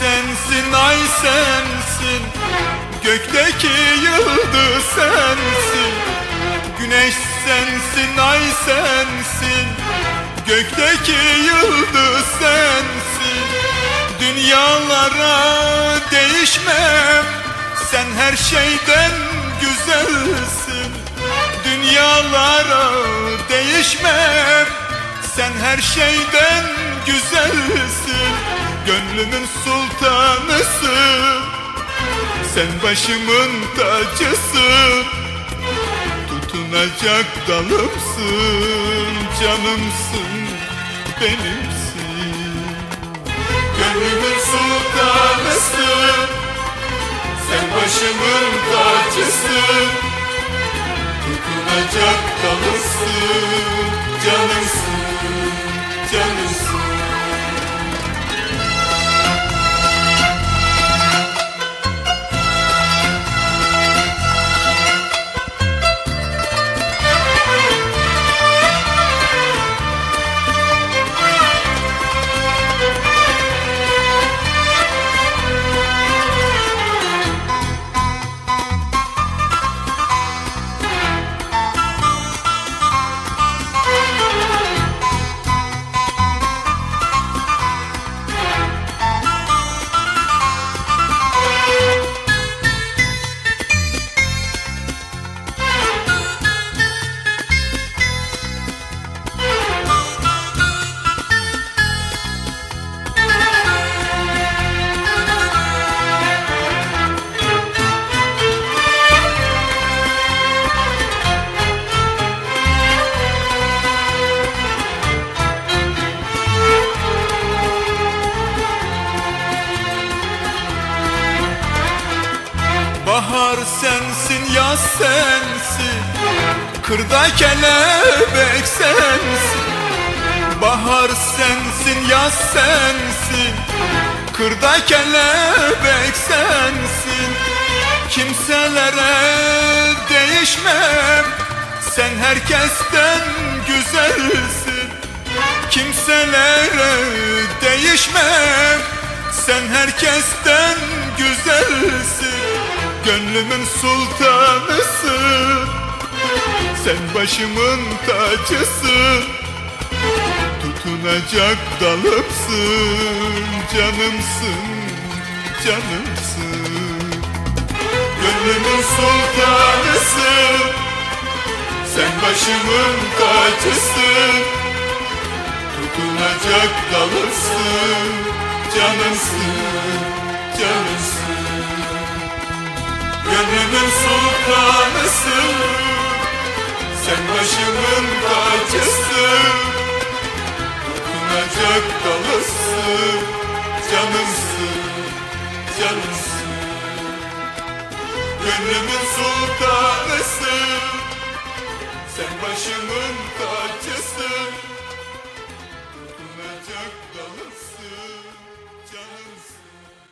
sensin ay sensin. Gökteki yıldız sensin. Güneş sensin ay sensin. Gökteki yıldız sensin. Dünyalara değişmem. Sen her şeyden güzelsin. Dünyalara değişmem. Sen her şeyden güzelsin Gönlümün sultanısın Sen başımın tacısın Tutunacak dalımsın Canımsın benimsin. Gönlümün sultanısın Sen başımın tacısın Tutunacak dalımsın Canımsın sensin, yaz sensin. Kırda kelebek sensin. Bahar sensin, yaz sensin. Kırda kelebek sensin. Kimselere değişmem. Sen herkesten güzelsin. Kimselere değişmem. Sen herkesten güzelsin Gönlümün sultanısın Sen başımın tacısın Tutunacak dalımsın Canımsın, canımsın. Gönlümün sultanısın Sen başımın tacısın Tutunacak dalımsın Canımsın, canımsın Gönlümün sultanısın Sen başımın tacısın Dokunacak dalısın Canımsın, canımsın. Gönlümün sultanısın Sen başımın tacısın